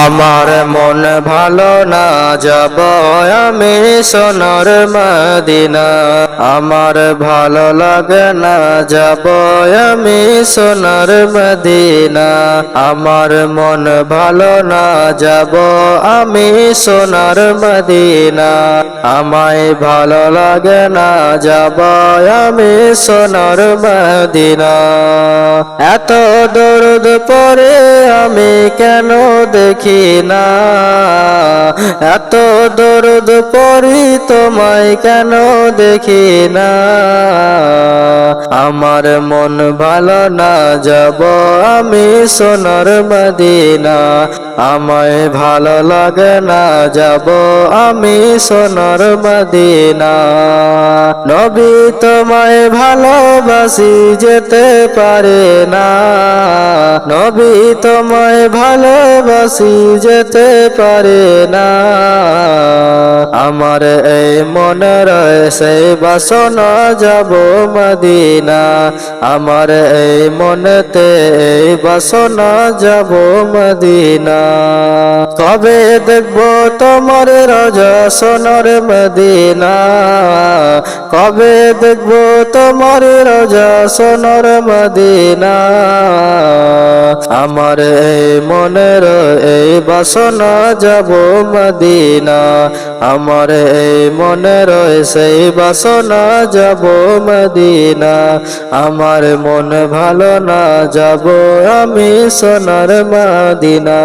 আমার মন ভালো না যাব আমি সোনার মদিনা। আমার ভালো লাগে না যাব আমি সোনার মদিনা। আমার মন ভালো না যাব আমি সোনার মদিনা। আমায় ভালো লাগে না যাব আমি সোনার মদিনা। এত দরদ পরে আমি কেন দেখি না। এত দরদ পরি তোমায় কেন দেখি না? আমার মন ভালো না, যাব আমি সোনার মদিনা। আমায় ভালো লাগে না, যাব আমি সোনার মদিনা। নবী তোমায় ভালোবাসি যেতে পারে না। নবী তোমায় ভালোবাসি যেতে পারে না। আমার এই মনে রয়েছে, বাসনা যাব মদিনা। আমার এই মনেতে এই বাসনা যাব মদিনা। কবে দেখব তোমার রাজা সোনার মদিনা। কবে দেখব তোমার রাজা সোনার মদিনা। আমার এই মনের এই বাসনা যাব মদিনা। আমার এই মনে সেই বাসনা যাব মদিনা। আমার মন ভালো না যাব আমি সোনার মদিনা।